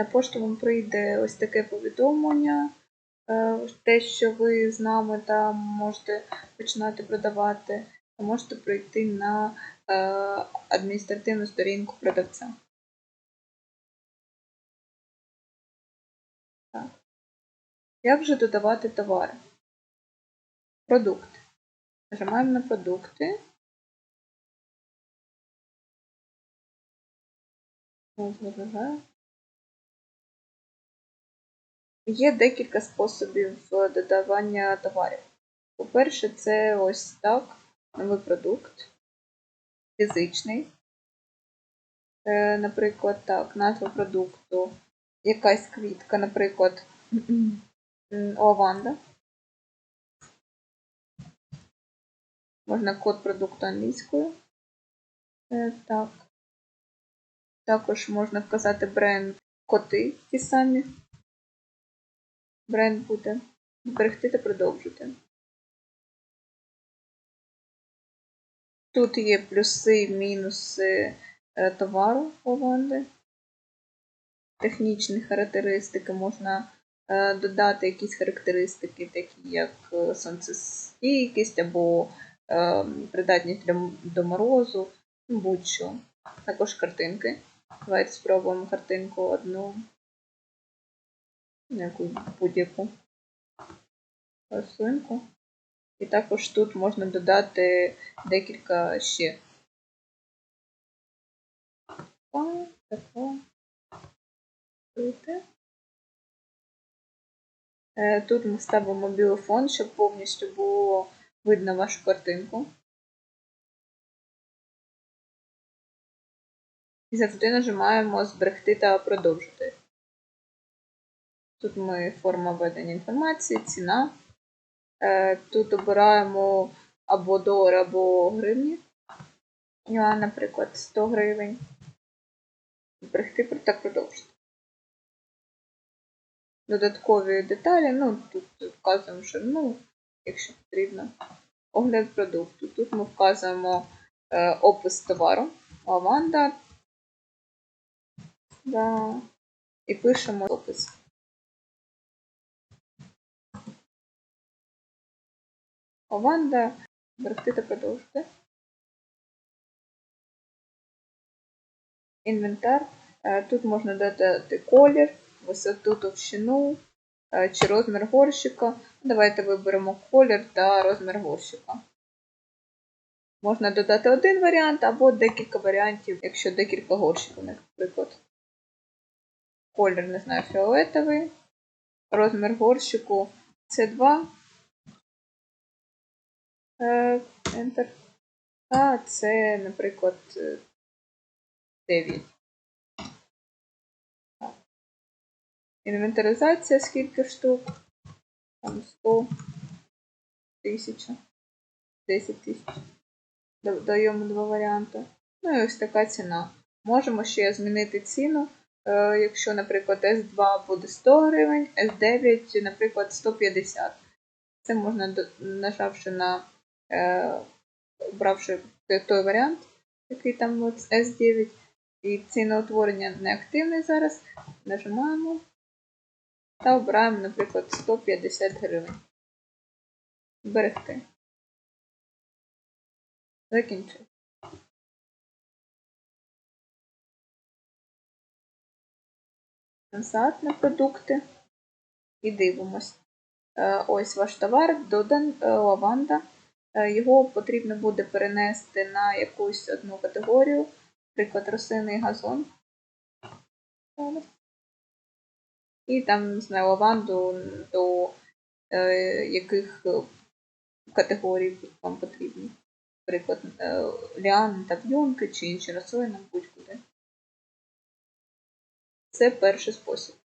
На пошту вам прийде ось таке повідомлення, е, те, що ви з нами там можете починати продавати, а можете прийти на е, адміністративну сторінку продавця. Як же додавати товари? Продукти. Нажимаємо на продукти. Ось, виражаю. Є декілька способів е, додавання товарів. По-перше, це ось так, новий продукт, фізичний. Е, Наприклад, так, назва продукту, якась квітка, наприклад, лаванда. Можна код продукту англійською. Е, Так. Також можна вказати бренд коти ті самі. Бренд буде. Зберегти та продовжити. Тут є плюси, і мінуси е, товару лаванди. Технічні характеристики можна е, додати якісь характеристики, такі як е, сонцестійкість або придатність до морозу, будь-що. Також картинки. Давайте спробуємо картинку одну. Яку будь-яку рослинку. І також тут можна додати декілька ще. Е, Тут ми ставимо біофон, щоб повністю було видно вашу картинку. І завжди нажимаємо зберегти та продовжити. Тут ми форма введення інформації, ціна. Е, Тут обираємо або долар, або гривні. Я, наприклад, 100 гривень. Зберегти та продовжити. Додаткові деталі, ну, тут вказуємо ширину, якщо потрібно. Огляд продукту. Тут ми вказуємо е, опис товару, лаванда. Да. І пишемо опис. Лаванда, зберегти та продовжити. Інвентар. Е, Тут можна додати колір, висоту товщину е, чи розмір горщика. Давайте виберемо колір та розмір горщика. Можна додати один варіант або декілька варіантів, якщо декілька горщиків, наприклад. Колір, не знаю, фіолетовий. Розмір горщику С2. Е, Enter. А це, наприклад, 9. Інвентаризація скільки штук? Там 100 тисяча, 10 тисяч. Даємо два варіанти. Ну і ось така ціна. Можемо ще змінити ціну. Е, Якщо, наприклад, S2 буде 100 гривень, S9, наприклад, 150. Це можна, нажавши на Е, обравши той варіант, який там S9, і ціноутворення неактивне зараз, нажимаємо та обираємо, наприклад, 150 гривень. Зберегти. Закінчити. Назад на продукти і дивимось. Е, ось ваш товар, додан е, лаванда. Е, його потрібно буде перенести на якусь одну категорію, наприклад, рослинний газон. І там, не знаю, лаванду до е, яких категорій вам потрібні. Наприклад, е, ліани та в'юнки чи інші рослини будь-куди. Це перший спосіб.